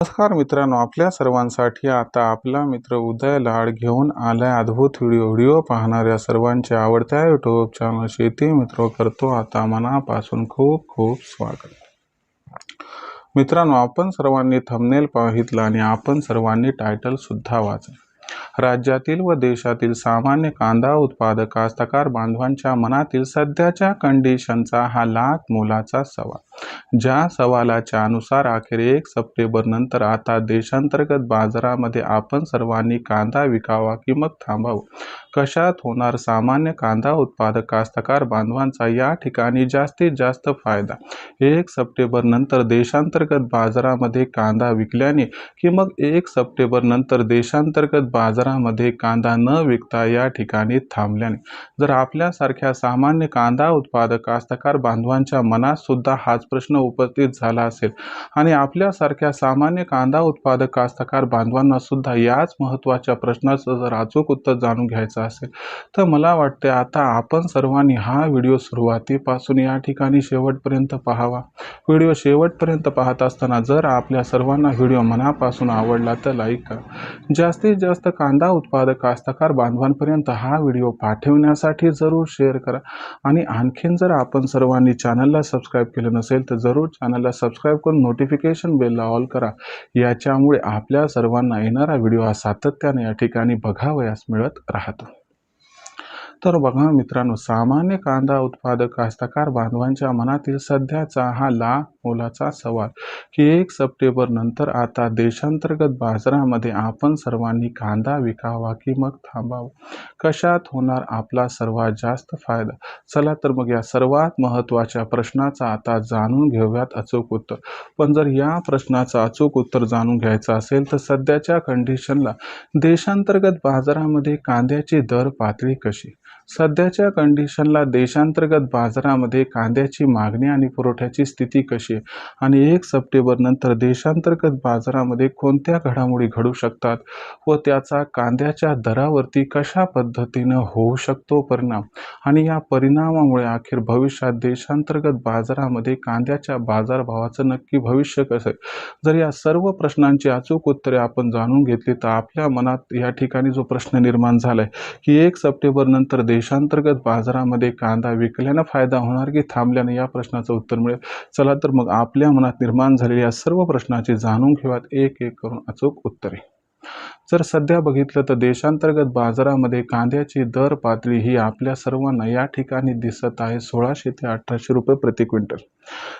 नमस्कार मित्रांनो आपल्या सर्वांसाठी आता आपला मित्र उदय लाड घेऊन आलाय अद्भुत व्हिडिओ. व्हिडिओ पाहणाऱ्या सर्वांच्या आवडत्या यूट्यूब चॅनल शेती मित्र करतो. आता मनापासून खूप खूप स्वागत. मित्रांनो आपण सर्वांनी थंबनेल पाहितला आणि आपण सर्वांनी टायटल सुद्धा वाचलं. राज्यातील व देशातील सामान्य कांदा उत्पादक कास्तकार बांधवांच्या मनातील सध्याच्या कंडिशनचा हा लाख मोलाचा सवाल. ज्या सवालाच्या अनुसार अखेर एक सप्टेंबर नंतर आता देशांतर्गत बाजारामध्ये आपण सर्वांनी कांदा विकावा की मग थांबावं? कशात होणार सामान्य कांदा उत्पादक कास्तकार बांधवांचा या ठिकाणी जास्तीत जास्त फायदा? एक सप्टेंबर नंतर देशांतर्गत बाजारामध्ये कांदा विकल्याने की मग एक सप्टेंबर नंतर देशांतर्गत बाजारामध्ये कांदा न विकता या ठिकाणी थांबल्याने? जर आपल्यासारख्या सामान्य कांदा उत्पादक कास्तकार बांधवांच्या मनात सुद्धा हाच प्रश्न उपस्थित झाला असेल. आणि आपल्यासारख्या सामान्य कांदा उत्पादक कास्तकार बांधवांना सुद्धा याच महत्त्वाच्या प्रश्नाचं जर अचूक उत्तर जाणून घ्यायचं असेल तर मला वाटते आता आपण सर्वांनी हा व्हिडिओ सुरुवातीपासून या ठिकाणी शेवटपर्यंत पाहावा. व्हिडिओ शेवटपर्यंत पाहत असताना जर आपल्या सर्वांना व्हिडिओ मनापासून आवडला तर लाईक करा. जास्तीत जास्त कांदा उत्पादक कास्तकार बांधवांपर्यंत हा व्हिडिओ पाठवण्यासाठी जरूर शेअर करा. आणि आणखीन जर आपण सर्वांनी चॅनलला सबस्क्राईब केलं नसेल तर जरूर चॅनलला सबस्क्राईब करून नोटिफिकेशन बेलला ऑल करा. याच्यामुळे आपल्या सर्वांना येणारा व्हिडिओ हा सातत्याने या ठिकाणी बघावयास मिळत राहतो. तर बघा मित्रांनो सामान्य कांदा उत्पादक कास्तकार बांधवांच्या मनातील सध्याचा हा ला मोलाचा सवाल. की एक सप्टेंबर नंतर आता देशांतर्गत बाजारामध्ये आपण सर्वांनी कांदा विकावा की मग थांबावा? कशात होणार आपला सर्वात जास्त फायदा? चला तर मग या सर्वात महत्त्वाच्या प्रश्नाचा आता जाणून घेऊयात अचूक उत्तर. पण जर या प्रश्नाचं अचूक उत्तर जाणून घ्यायचं असेल तर सध्याच्या कंडिशनला देशांतर्गत बाजारामध्ये कांद्याची दर पातळी कशी? सध्याच्या कंडिशनला देशांतर्गत बाजारामध्ये कांद्याची मागणी आणि पुरवठ्याची स्थिती कशी आहे? आणि एक सप्टेंबर नंतर देशांतर्गत बाजारामध्ये कोणत्या घडामोडी घडू शकतात व त्याचा कांद्याच्या दरावरती कशा पद्धतीनं होऊ शकतो परिणाम? आणि या परिणामामुळे अखेर भविष्यात देशांतर्गत बाजारामध्ये कांद्याच्या बाजारभावाचं नक्की भविष्य कसं आहे? जर या सर्व प्रश्नांची अचूक उत्तरे आपण जाणून घेतली तर आपल्या मनात या ठिकाणी जो प्रश्न निर्माण झाला आहे की एक सप्टेंबर नंतर देशांतर्गत बाजारामध्ये कांदा विकल्यानं फायदा होणार की थांबल्यानं? या प्रश्नाचं उत्तर मिळेल. चला तर मग आपल्या मनात निर्माण झालेल्या सर्व प्रश्नाची जाणून घेऊयात. एक एक करून अचूक उत्तरे. जर सध्या बघितलं तर देशांतर्गत बाजारामध्ये कांद्याची दर पातळी ही आपल्या सर्वांना या ठिकाणी दिसत आहे. सोळाशे ते अठराशे रुपये प्रति क्विंटल.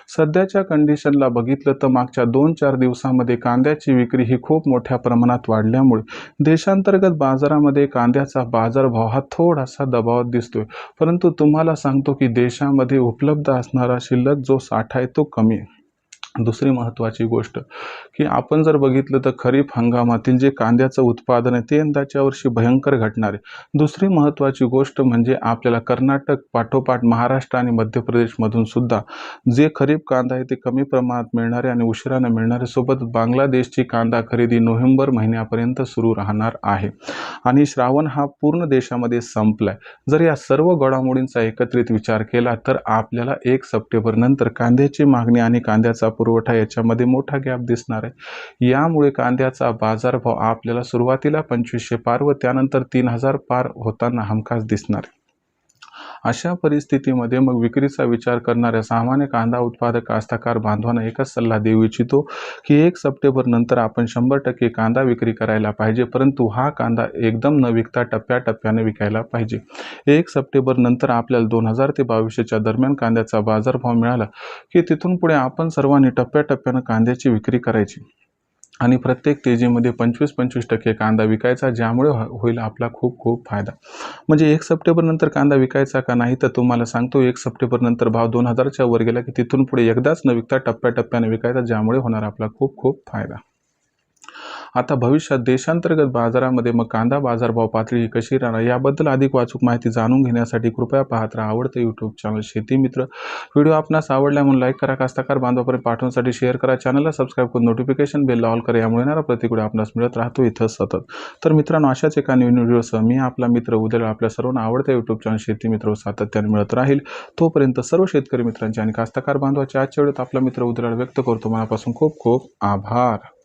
सध्याच्या कंडिशनला बघितलं तर मागच्या दोन चार दिवसामध्ये कांद्याची विक्री ही खूप मोठ्या प्रमाणात वाढल्यामुळे देशांतर्गत बाजारामध्ये कांद्याचा बाजारभाव हा थोडासा दबावात दिसतोय. परंतु तुम्हाला सांगतो की देशामध्ये उपलब्ध असणारा शिल्लक जो साठा आहे तो कमी आहे. दुसरी महत्त्वाची गोष्ट की आपण जर बघितलं तर खरीप हंगामातील जे कांद्याचं उत्पादन आहे ते यंदाच्या वर्षी भयंकर घटणार आहे. दुसरी महत्त्वाची गोष्ट म्हणजे आपल्याला कर्नाटक पाठोपाठ महाराष्ट्र आणि मध्य प्रदेशमधून सुद्धा जे खरीप कांदा आहे ते कमी प्रमाणात मिळणारे आणि उशिरानं मिळणारे सोबत बांगलादेशची कांदा खरेदी नोव्हेंबर महिन्यापर्यंत सुरू राहणार आहे. आणि श्रावण हा पूर्ण देशामध्ये संपलाय. जर या सर्व घडामोडींचा एकत्रित विचार केला तर आपल्याला एक सप्टेंबर नंतर कांद्याची मागणी आणि कांद्याचा पुरवठा याच्यामध्ये मोठा गॅप दिसणार आहे. यामुळे कांद्याचा बाजारभाव आपल्याला सुरुवातीला पंचवीसशे पार व त्यानंतर तीन हजार पार होताना हमखास दिसणार आहे. अशा परिस्थितीमध्ये मग विक्रीचा विचार करणाऱ्या सामान्य कांदा उत्पादक कास्तकार बांधवांना एकच सल्ला देऊ इच्छितो की एक सप्टेंबर नंतर आपण शंभर टक्के कांदा विक्री करायला पाहिजे परंतु हा कांदा एकदम न विकता टप्प्याटप्प्याने विकायला पाहिजे. एक सप्टेंबर नंतर आपल्याला दोन हजार ते बावीसच्या दरम्यान कांद्याचा बाजारभाव मिळाला की तिथून पुढे आपण सर्वांनी टप्प्याटप्प्यानं कांद्याची विक्री करायची. आणि प्रत्येक तेजीमध्ये पंचवीस पंचवीस टक्के कांदा विकायचा ज्यामुळे हो-, होईल आपला खूप खूप फायदा. म्हणजे एक सप्टेंबरनंतर कांदा विकायचा का नाही तर तुम्हाला सांगतो एक सप्टेंबरनंतर भाव दोन हजारच्या वर गेला की तिथून पुढे एकदाच न विकता टप्प्याटप्प्याने विकायचा ज्यामुळे होणार आपला खूप खूप फायदा. आता भविष्यात देशांतर्गत बाजारामध्ये मग कांदा बाजारभाव पातळी कशी राहणार याबद्दल अधिक वाचूक माहिती जाणून घेण्यासाठी कृपया पाहत राहा आवडतं यूट्यूब चॅनल शेती मित्र. व्हिडिओ आपणास आवडल्या म्हणून लाईक करा कास्ताकार बांधवापर्यंत पाठवण्यासाठी शेअर करा चॅनलला सबस्क्राईब करून नोटिफिकेशन बेल ऑल करा यामुळे येणारा प्रतिक्रिया आपणास मिळत राहतो इथं सतत. तर मित्रांनो अशाच एका नवीन व्हिडिओसह मी आपला मित्र उद्या आपल्या सर्वांना आवडत्या यूट्यूब चॅनल शेती मित्र सातत्याने मिळत राहील. तोपर्यंत सर्व शेतकरी मित्रांचे आणि कास्तकार बांधवाच्या आजच्या वेळेत आपला मित्र उद्या व्यक्त करतो. मनापासून खूप खूप आभार.